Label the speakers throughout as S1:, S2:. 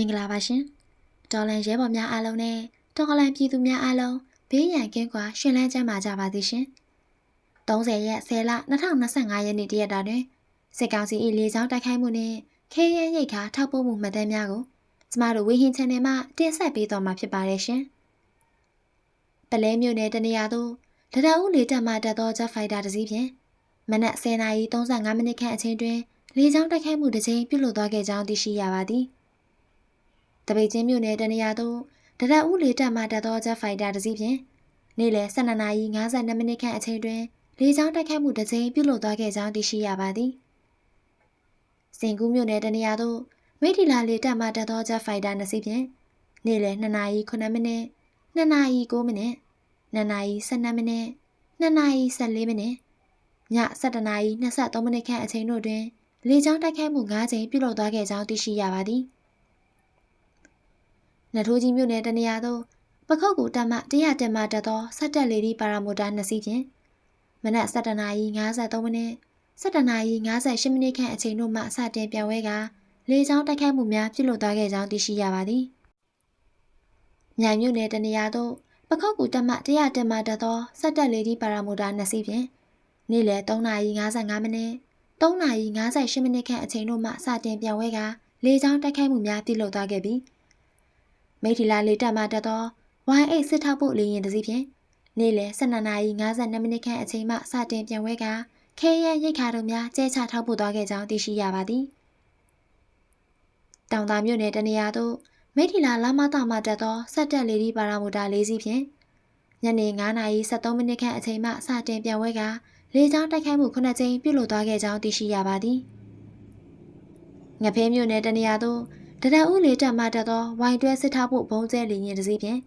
S1: င်္ဂလာပါရှင်ဒေါ်လန်ရဲဘော်များအားလုံးနဲ့ဒေါ်လန်ပြည်သူများအားလုံးဘေးရန်ကင်းကွာရှင်လန်းချမ်းပါကြပါသည်ရှင်30ရက်10လ2025ရက်နေ့တရက်တာတွင်စစ်ကောင်စီ၏လေကြောင်းတိုက်ခိုက်မှုနှင့်ခေရန်ရိတ်ခါထောက်ပို့မှုမှတ်တမ်းများကိုကျမတို့ဝေဟင် channel မှာတင်ဆက်ပေးသွားမှာဖြစ်ပါတယ်ရှင်ပလဲမြို့နယ်တနေရာသို့တရအုပ်လေတပ်မှတက်သော Jet Fighter တစ်စီးဖြင့်မနက်10:35မိနစ်ခန့်အချိန်တွင်လေကြောင်းတိုက်ခိုက်မှုတစ်ကြိမ်ပြုလုပ်သွားခဲ့ကြောင်းသိရှိရပါသည်။တ ပိတ်ချင်းမြို့နယ်တနေရာသို့တရက်ဦးလေတပ်မှတက်သော Jet Fighter တစ်စီးဖြင့်နေ့လယ်12:52မိနစ်ခန့်အချိန်တွင်လေကြောင်းတိုက်ခိုက်မှုတစ်ကြိမ်ပြုလုပ်သွားခဲ့ကြောင်းသိရှိရပါသည်။စင်ကူးမြို့နယ်တနေရာသို့မိထီလာလေတပ်မှတက်သော Jet Fighter နှစ်စီးဖြင့်နေ့လယ်2:09မိနစ်2:09မိနစ်2:12မိနစ်2:14မိနစ်ည7:23မိနစ်ခန့်အချိန်တို့တွင်လေကြောင်းတိုက်ခိုက်မှု9ကြိမ်ပြုလုပ်သွားခဲ့ကြောင်းသိရှိရပါသည်။ နထိုးကြီးမြို့နယ်တနေရာသို့ပခုတ်ကူတပ်မှ100တက်မှတက်သောဆက်တက်လေဒီပါရာမိုတာ2စီးဖြင့်မနက်7:53မိနစ်7:58မိနစ်ခန့်အချိန်တို့မှစတင်ပြောင်းဝဲကလေကြောင်းတိုက်ခိုက်မှုများပြုလုပ်သွားခဲ့ကြောင်းသိရှိရပါသည်။မြိုင်မြို့နယ်တနေရာသို့ပခုတ်ကူတပ်မှ100တက်မှတက်သောဆက်တက်လေဒီပါရာမိုတာ2စီးဖြင့်နေ့လယ်3:55မိနစ်3:58မိနစ်ခန့်အချိန်တို့မှစတင်ပြောင်းဝဲကလေကြောင်းတိုက်ခိုက်မှုများပြုလုပ်သွားခဲ့ပြီး မိထီလာလေတပ်မှတက်သော Y8 စစ်ထောက်ဖို့လေယာဉ်တစ်စီးဖြင့်နေ့လယ်12:52မိနစ်ခန့်အချိန်မှစတင်ပြန်ဝဲကခဲရရိတ်ခါတို့များကျဲချထောက်ပို့သွားခဲ့ကြောင်းသိရှိရပါသည်။တောင်သာမြို့နယ်တနေရာသို့မိထီလာလမ်းမတော်မှတက်သောစက်တက်လေဒီပါရာမိုတာ၄စီးဖြင့်ညနေ9:73မိနစ်ခန့်အချိန်မှစတင်ပြန်ဝဲကလေကြောင်းတိုက်ခိုက်မှုခုနှစ်ကြိမ်ပြုလုပ်သွားခဲ့ကြောင်းသိရှိရပါသည်။ငဖဲမြို့နယ်တနေရာသို့ တရဦးလေးတက်မှတက်သောဝိုင်တွဲစစ်ထားဖို့ဘုံကျဲလေရင်တစ်စီးဖြင့်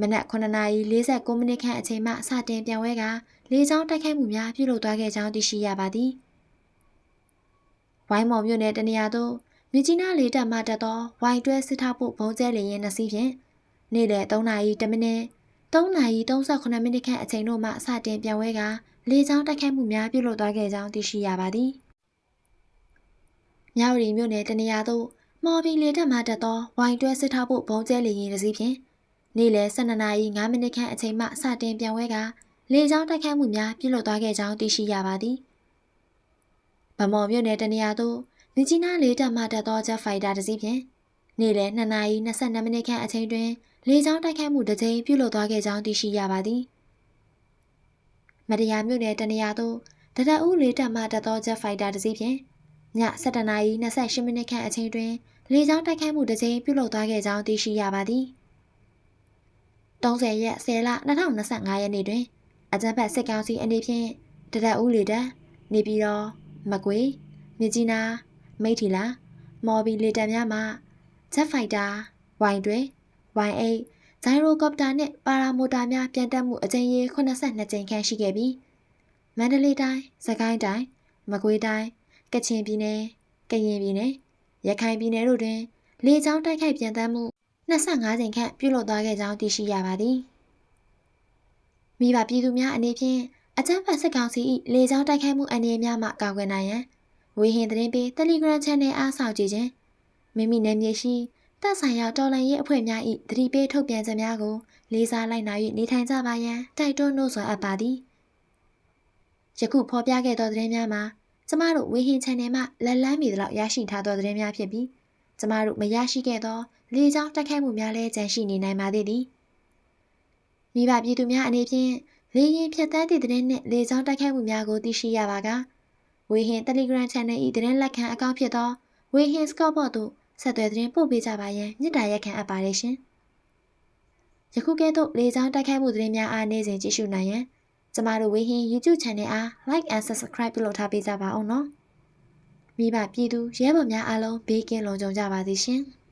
S1: မနက်9:49မိနစ်ခန့်အချိန်မှစတင်ပြောင်းဝဲကလေးချောင်းတိုက်ခိုက်မှုများပြုလုပ်သွားခဲ့ကြောင်းသိရှိရပါသည်။ဝိုင်းမော်မြို့နယ်တနေရာသို့မြကြီးနားလေးတက်မှတက်သောဝိုင်တွဲစစ်ထားဖို့ဘုံကျဲလေရင်တစ်စီးဖြင့်နေ့လယ်3:10မိနစ်3:38မိနစ်ခန့်အချိန်တို့မှစတင်ပြောင်းဝဲကလေးချောင်းတိုက်ခိုက်မှုများပြုလုပ်သွားခဲ့ကြောင်းသိရှိရပါသည်။မြောက်ရီမြို့နယ်တနေရာသို့ မော်ဘီလေတက်မှတက်သောဝိုင်တွဲစစ်ထားဖို့ဘုံကျဲလေရင်တစ်စီးဖြင့်နေ့လယ်12:05မိနစ်ခန့်အချိန်မှစတင်ပြန်ဝဲကလေကြောင်းတိုက်ခိုက်မှုများပြုလုပ်သွားခဲ့ကြောင်းသိရှိရပါသည်။ဗမော်မြို့နယ်တနေရာသို့မြကြီးနားလေတက်မှတက်သော Jet Fighter တစ်စီးဖြင့်နေ့လယ်2:22မိနစ်ခန့်အချိန်တွင်လေကြောင်းတိုက်ခိုက်မှုတစ်ကြိမ်ပြုလုပ်သွားခဲ့ကြောင်းသိရှိရပါသည်။မတရားမြို့နယ်တနေရာသို့တရအူးလေတက်မှတက်သော Jet Fighter တစ်စီးဖြင့်ည7:28မိနစ်ခန့်အချိန်တွင် လေကြောင်းတိုက်ခိုက်မှုတစ်ကြိမ်ပြုလုပ်သွားခဲ့ကြောင်းသိရှိရပါသည်30ရက်10လ2025ရက်နေ့တွင်အကြံဖက်စစ်ကောင်စီအနေဖြင့်တရက်ဦးလေတပ်နေပြည်တော်မကွေမြကြီးနားမိထီလာမော်ဘီလေတပ်များမှ Jet Fighter Y တွေ Y8 ဂျိုင်ရိုကော်ပတာနှင့်ပါရာမိုတာများပြန်တက်မှုအကြိမ်ရေ82ကြိမ်ခန့်ရှိခဲ့ပြီးမန္တလေးတိုင်း၊စကိုင်းတိုင်း၊မကွေးတိုင်း၊ကချင်ပြည်နယ်၊ကရင်ပြည်နယ် ရခိုင်ပြည်နယ်တို့တွင်လေကြောင်းတိုက်ခိုက်ပြန်တမ်းမှု25ကြိမ်ခန့်ပြုလုပ်သွားခဲ့ကြောင်းသိရှိရပါသည်။မိဘပြည်သူများအနေဖြင့်အကြမ်းဖက်စစ်ကောင်စီ၏လေကြောင်းတိုက်ခိုက်မှုအနေအများမှကာကွယ်နိုင်ရန်ဝေဟင်သတင်းပေး Telegram Channel အားဆောက်ကြည့်ခြင်းမိမိနယ်မြေရှိတပ်ဆိုင်ရာတော်လှန်ရေးအဖွဲ့များ၏သတိပေးထုတ်ပြန်ချက်များကိုလေးစားလိုက်နာ၍နေထိုင်ကြပါရန်တိုက်တွန်းနှိုးဆော်အပ်ပါသည်။ယခုဖော်ပြခဲ့သောသတင်းများမှာ ကျမတို့ဝေဟင် channel မှာလက်လန်းမီသလောက်ရရှိထားသောသတင်းများဖြစ်ပြီးကျမတို့မရရှိခဲ့သောလေကြောင်းတိုက်ခိုက်မှုများလည်းကြန့်ရှိနေနိုင်ပါသေးသည်မိဘပြည်သူများအနေဖြင့်လေရင်ဖြတ်တန်းသည့်သတင်းနှင့်လေကြောင်းတိုက်ခိုက်မှုများကိုသိရှိရပါကဝေဟင် Telegram Channel ၏သတင်းလက်ခံအကောင့်ဖြစ်သောဝေဟင် Scoreboard သို့ဆက်သွယ်သတင်းပို့ပေးကြပါရန်မြစ်တာရက်ခံအပ်ပါတယ်ရှင်ယခုကဲ့သို့လေကြောင်းတိုက်ခိုက်မှုသတင်းများအားနေ့စဉ်ကြည့်ရှုနိုင်ရန် ကျမတို့ဝေဟင် YouTube Channel အား Like and Subscribe ပြုလုပ်ထားပေးကြပါအောင်နော်မိဘပြည်သူရဲဘော်များအားလုံးဘေးကင်းလုံခြုံကြပါစေရှင်။